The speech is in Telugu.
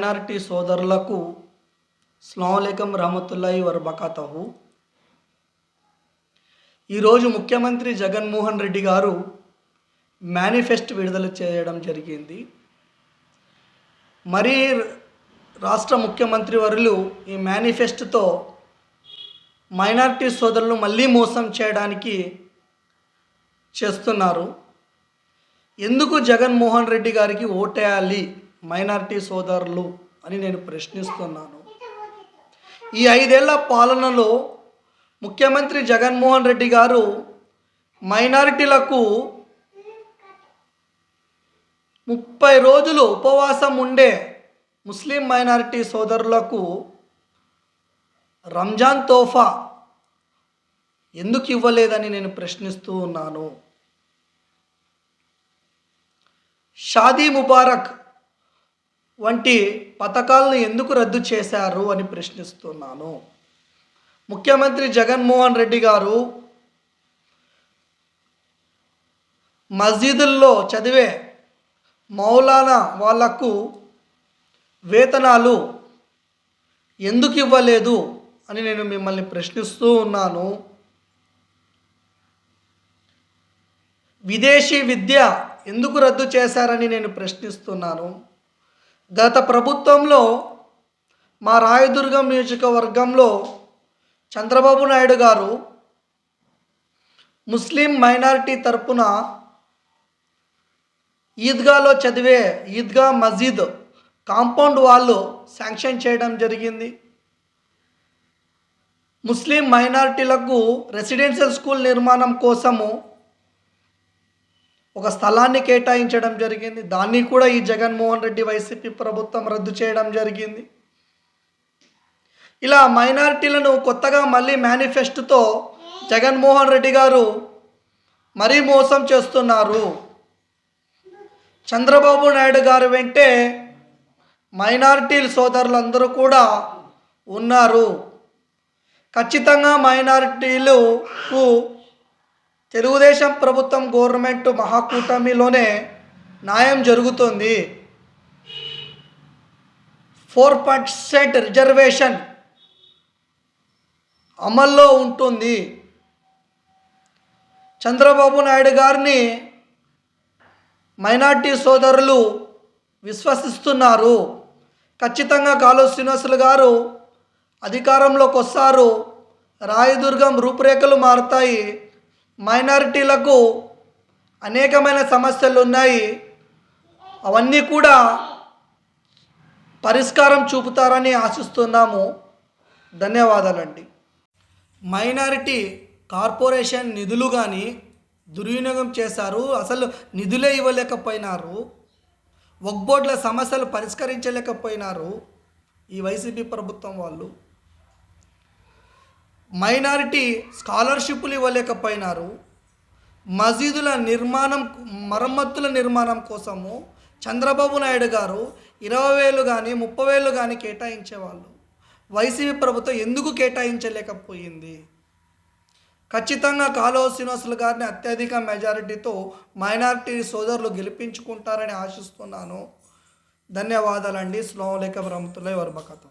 మైనారిటీ సోదరులకు స్లాంలేకం రహమతుల్లాయి వర్బకాతహు. ఈరోజు ముఖ్యమంత్రి జగన్మోహన్ రెడ్డి గారు మేనిఫెస్ట్ విడుదల చేయడం జరిగింది. మరి రాష్ట్ర ముఖ్యమంత్రి వరులు ఈ మేనిఫెస్టోతో మైనారిటీ సోదరులు మళ్ళీ మోసం చేయడానికి చేస్తున్నారు. ఎందుకు జగన్మోహన్ రెడ్డి గారికి ఓటేయాలి? మైనారిటీ సోదరులు అని నేను ప్రశ్నిస్తున్నాను. ఈ ఐదేళ్ళ పాలనలో ముఖ్యమంత్రి జగన్మోహన్ రెడ్డి గారు మైనారిటీలకు ముప్పై రోజులు ఉపవాసం ఉండే ముస్లిం మైనారిటీ సోదరులకు రంజాన్ తోఫా ఎందుకు ఇవ్వలేదని నేను ప్రశ్నిస్తూ ఉన్నాను. షాదీ ముబారక్ వంటి పథకాలను ఎందుకు రద్దు చేశారు అని ప్రశ్నిస్తున్నాను. ముఖ్యమంత్రి జగన్మోహన్ రెడ్డి గారు మస్జిదుల్లో చదివే మౌలానా వాళ్ళకు వేతనాలు ఎందుకు ఇవ్వలేదు అని నేను మిమ్మల్ని ప్రశ్నిస్తూ ఉన్నాను. విదేశీ విద్య ఎందుకు రద్దు చేశారని నేను ప్రశ్నిస్తున్నాను. గత ప్రభుత్వంలో మా రాయదుర్గం నియోజకవర్గంలో చంద్రబాబు నాయుడు గారు ముస్లిం మైనారిటీ తరపున ఈద్గాలో చదివే ఈద్గా మసీద్ కాంపౌండ్ వాళ్ళు శాంక్షన్ చేయడం జరిగింది. ముస్లిం మైనారిటీలకు రెసిడెన్షియల్ స్కూల్ నిర్మాణం కోసము ఒక స్థలాన్ని కేటాయించడం జరిగింది. దాన్ని కూడా ఈ జగన్మోహన్ రెడ్డి వైసీపీ ప్రభుత్వం రద్దు చేయడం జరిగింది. ఇలా మైనారిటీలను కొత్తగా మళ్ళీ మేనిఫెస్టోతో జగన్మోహన్ రెడ్డి గారు మరీ మోసం చేస్తున్నారు. చంద్రబాబు నాయుడు గారు వెంటే మైనారిటీ సోదరులందరూ కూడా ఉన్నారు. ఖచ్చితంగా మైనారిటీలకు తెలుగుదేశం ప్రభుత్వం గవర్నమెంట్ మహాకూటమిలోనే న్యాయం జరుగుతుంది. ఫోర్ పర్సెంట్ రిజర్వేషన్ అమల్లో ఉంటుంది. చంద్రబాబు నాయుడు గారిని మైనార్టీ సోదరులు విశ్వసిస్తున్నారు. ఖచ్చితంగా కాలు శ్రీనివాసులు గారు అధికారంలోకి వస్తారు రాయదుర్గం రూపురేఖలు మారుతాయి. మైనారిటీలకు అనేకమైన సమస్యలు ఉన్నాయి. అవన్నీ కూడా పరిష్కారం చూపుతారని ఆశిస్తున్నాము. ధన్యవాదాలండి. మైనారిటీ కార్పొరేషన్ నిధులు కానీ దుర్వినియోగం చేశారు. అసలు నిధులే ఇవ్వలేకపోయినారు. వక్బోర్డుల సమస్యలు పరిష్కరించలేకపోయినారు ఈ వైసీపీ ప్రభుత్వం వాళ్ళు. మైనారిటీ స్కాలర్షిప్లు ఇవ్వలేకపోయినారు. మసీదుల నిర్మాణం మరమ్మతుల నిర్మాణం కోసము చంద్రబాబు నాయుడు గారు ఇరవై వేలు కానీ ముప్పై వేలు కానీ కేటాయించేవాళ్ళు. వైసీపీ ప్రభుత్వం ఎందుకు కేటాయించలేకపోయింది? ఖచ్చితంగా కాలువ శ్రీనివాసులు గారిని అత్యధిక మెజారిటీతో మైనారిటీ సోదరులు గెలిపించుకుంటారని ఆశిస్తున్నాను. ధన్యవాదాలండి. స్లోలేఖ రహమతుల్లా వర్మకథం